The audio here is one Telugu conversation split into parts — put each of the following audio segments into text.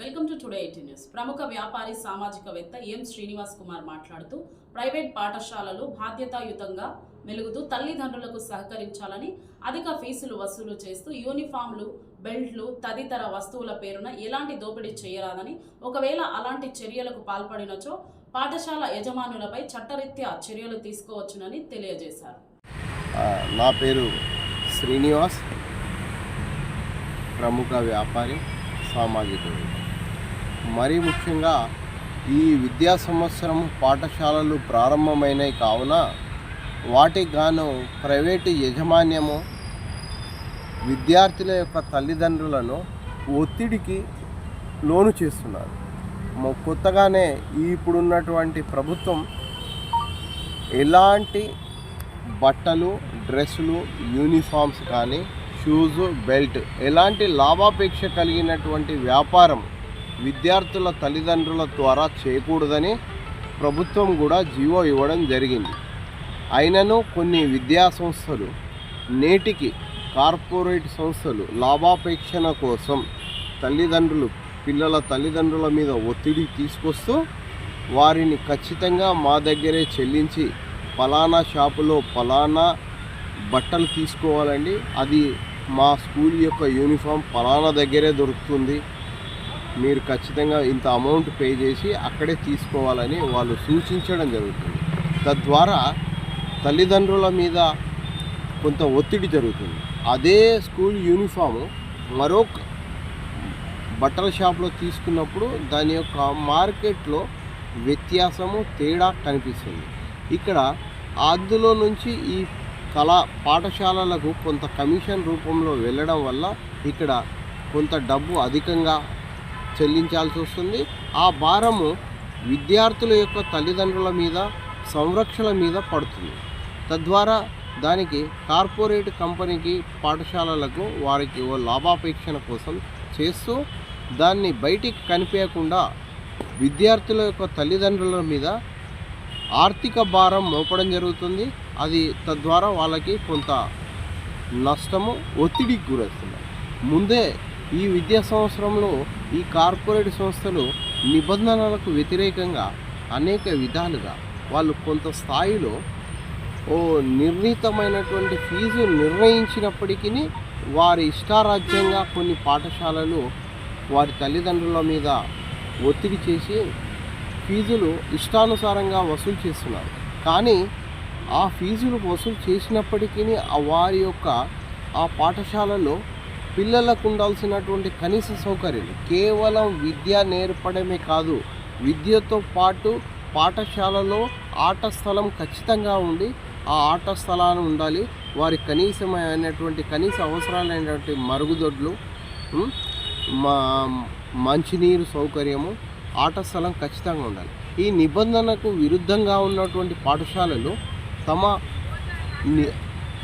Welcome to today eighty news. ప్రముఖ వ్యాపారి సామాజికవేత్త ఎం శ్రీనివాస్ కుమార్ మాట్లాడుతూ ప్రైవేట్ పాఠశాలలు బాధ్యతాయుతంగా మెలుగుతూ తల్లిదండ్రులకు సహకరించాలని అధిక ఫీజులు వసూలు చేస్తూ యూనిఫామ్లు బెల్ట్లు తదితర వస్తువుల పేరున ఎలాంటి దోపిడీ చేయరాదని ఒకవేళ అలాంటి చర్యలకు పాల్పడినచో పాఠశాల యజమానులపై చట్టరీత్యా చర్యలు తీసుకోవచ్చునని తెలియజేశారు. నా పేరు శ్రీనివాస్ ప్రముఖ వ్యాపారి. సామాజికుడు మరీ ముఖ్యంగా ఈ విద్యా సంవత్సరం పాఠశాలలు ప్రారంభమైనవి కావున వాటికి గాను ప్రైవేటు యజమాన్యము విద్యార్థుల యొక్క తల్లిదండ్రులను ఒత్తిడికి లోను చేస్తున్నారు. కొత్తగానే ఇప్పుడున్నటువంటి ప్రభుత్వం ఎలాంటి బట్టలు డ్రెస్సులు యూనిఫామ్స్ కానీ షూజు బెల్ట్ ఎలాంటి లాభాపేక్ష కలిగినటువంటి వ్యాపారం విద్యార్థుల తల్లిదండ్రుల ద్వారా చేయకూడదని ప్రభుత్వం కూడా జీవో ఇవ్వడం జరిగింది. అయినను కొన్ని విద్యా సంస్థలు నేటికి కార్పొరేట్ సంస్థలు లాభాపేక్షణ కోసం తల్లిదండ్రులు పిల్లల తల్లిదండ్రుల మీద ఒత్తిడి తీసుకొస్తూ వారిని ఖచ్చితంగా మా దగ్గరే చెల్లించి ఫలానా షాపులో ఫలానా బట్టలు తీసుకోవాలండి. అది మా స్కూల్ యొక్క యూనిఫామ్ ఫలానా దగ్గరే దొరుకుతుంది. మీరు ఖచ్చితంగా ఇంత అమౌంట్ పే చేసి అక్కడే తీసుకోవాలని వాళ్ళు సూచించడం జరుగుతుంది. తద్వారా తల్లిదండ్రుల మీద కొంత ఒత్తిడి జరుగుతుంది. అదే స్కూల్ యూనిఫాము మరొక బట్టల షాప్లో తీసుకున్నప్పుడు దాని యొక్క మార్కెట్లో వ్యత్యాసము తేడా కనిపిస్తుంది. ఇక్కడ అందులో నుంచి ఈ కళా పాఠశాలలకు కొంత కమిషన్ రూపంలో వెళ్ళడం వల్ల ఇక్కడ కొంత డబ్బు అధికంగా చెల్లించాల్సి వస్తుంది. ఆ భారము విద్యార్థుల యొక్క తల్లిదండ్రుల మీద సంరక్షణ మీద పడుతుంది. తద్వారా దానికి కార్పొరేట్ కంపెనీకి పాఠశాలలకు వారికి ఓ లాభాపేక్షణ కోసం చేస్తూ దాన్ని బయటికి కనిపించకుండా విద్యార్థుల యొక్క తల్లిదండ్రుల మీద ఆర్థిక భారం మోపడం జరుగుతుంది. అది తద్వారా వాళ్ళకి కొంత నష్టము ఒత్తిడికి గురవుతున్నారు ముందే ఈ విద్యా సంవత్సరంలో ఈ కార్పొరేట్ సంస్థలు నిబంధనలకు వ్యతిరేకంగా అనేక విధాలుగా వాళ్ళు కొంత స్థాయిలో ఓ నిర్ణీతమైనటువంటి ఫీజు నిర్ణయించినప్పటికీ వారి ఇష్టారాజ్యంగా కొన్ని పాఠశాలలు వారి తల్లిదండ్రుల మీద ఒత్తిడి చేసి ఫీజులు ఇష్టానుసారంగా వసూలు చేస్తున్నారు. కానీ ఆ ఫీజులు వసూలు చేసినప్పటికీ వారి యొక్క ఆ పాఠశాలలో పిల్లలకు ఉండాల్సినటువంటి కనీస సౌకర్యాలు కేవలం విద్య నేర్పడమే కాదు విద్యతో పాటు పాఠశాలలో ఆట స్థలం ఖచ్చితంగా ఉండి ఆ ఆట స్థలాలు ఉండాలి. వారి కనీసమైనటువంటి కనీస అవసరాలైనటువంటి మరుగుదొడ్లు మా మంచినీరు సౌకర్యము ఆట స్థలం ఖచ్చితంగా ఉండాలి. ఈ నిబంధనకు విరుద్ధంగా ఉన్నటువంటి పాఠశాలలు తమ ని-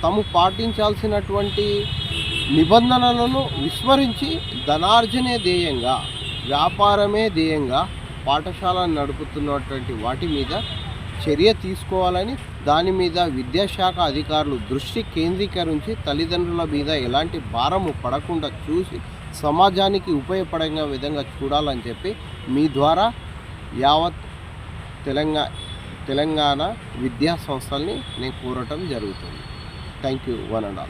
తాము పాటించాల్సినటువంటి నిబంధనలను విస్మరించి ధనార్జనే ధ్యేయంగా వ్యాపారమే ధ్యేయంగా పాఠశాలను నడుపుతున్నటువంటి వాటి మీద చర్య తీసుకోవాలని దాని మీద విద్యాశాఖ అధికారులు దృష్టి కేంద్రీకరించి తల్లిదండ్రుల మీద ఎలాంటి భారము పడకుండా చూసి సమాజానికి ఉపయోగపడే విధంగా చూడాలని చెప్పి మీ ద్వారా యావత్ తెలంగాణ తెలంగాణ విద్యా సంస్థల్ని నేను కోరటం జరుగుతుంది. Thank you one and all